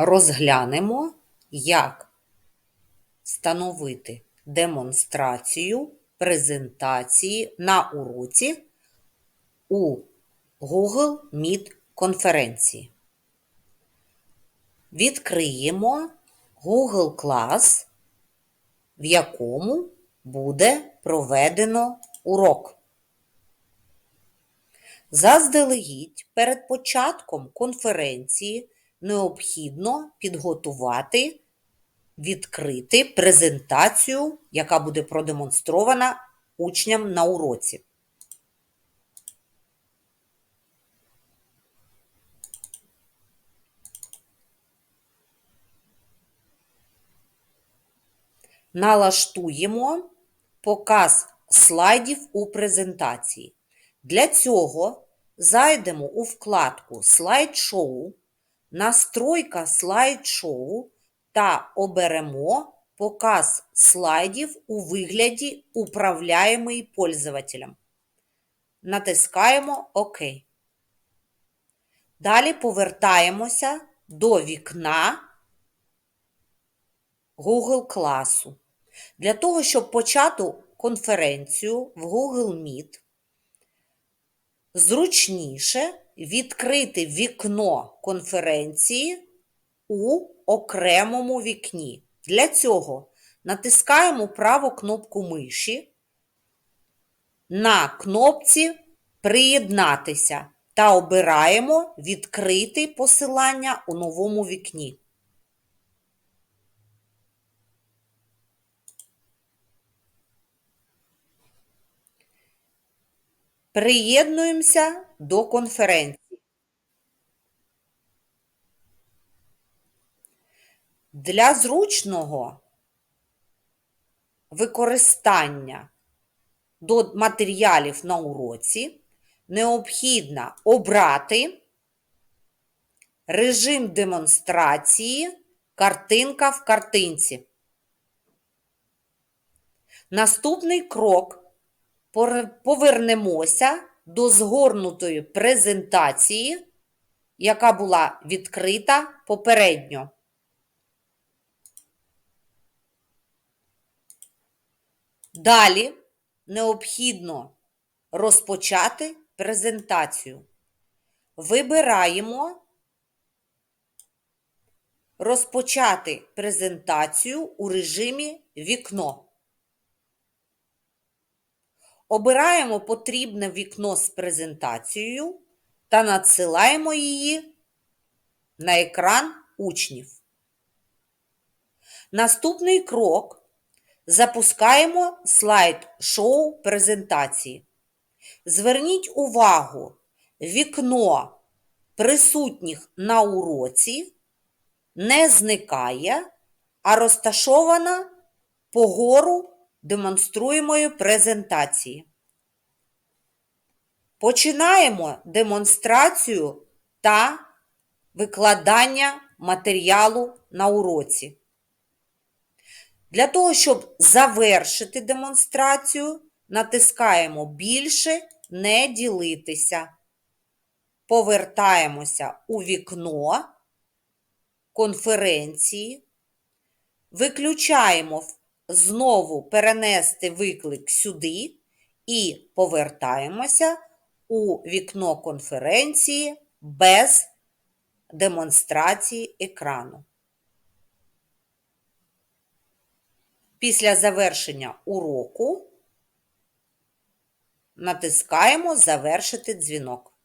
Розглянемо, як встановити демонстрацію презентації на уроці у Google Meet конференції. Відкриємо Google Class, в якому буде проведено урок. Заздалегідь перед початком конференції необхідно підготувати, відкрити презентацію, яка буде продемонстрована учням на уроці. Налаштуємо показ слайдів у презентації. Для цього зайдемо у вкладку Слайд-шоу, Настройка слайд-шоу та оберемо показ слайдів у вигляді Управляємий пользователем. Натискаємо ОК. Далі повертаємося до вікна Google класу. Для того, щоб почати конференцію в Google Meet, зручніше відкрити вікно конференції у окремому вікні. Для цього натискаємо праву кнопку миші на кнопці Приєднатися та обираємо Відкрити посилання у новому вікні. Приєднуємося до конференції. Для зручного використання до матеріалів на уроці необхідно обрати режим демонстрації картинка в картинці. Наступний крок повернемося до згорнутої презентації, яка була відкрита попередньо. Далі необхідно розпочати презентацію. Вибираємо розпочати презентацію у режимі вікно. Обираємо потрібне вікно з презентацією та надсилаємо її на екран учнів. Наступний крок запускаємо слайд шоу презентації. Зверніть увагу, вікно присутніх на уроці не зникає, а розташована погору демонструємої презентації. Починаємо демонстрацію та викладання матеріалу на уроці. Для того, щоб завершити демонстрацію, натискаємо Більше не ділитися. Повертаємося у вікно конференції, виключаємо знову перенести виклик сюди і повертаємося у вікно конференції без демонстрації екрану. Після завершення уроку натискаємо Завершити дзвінок.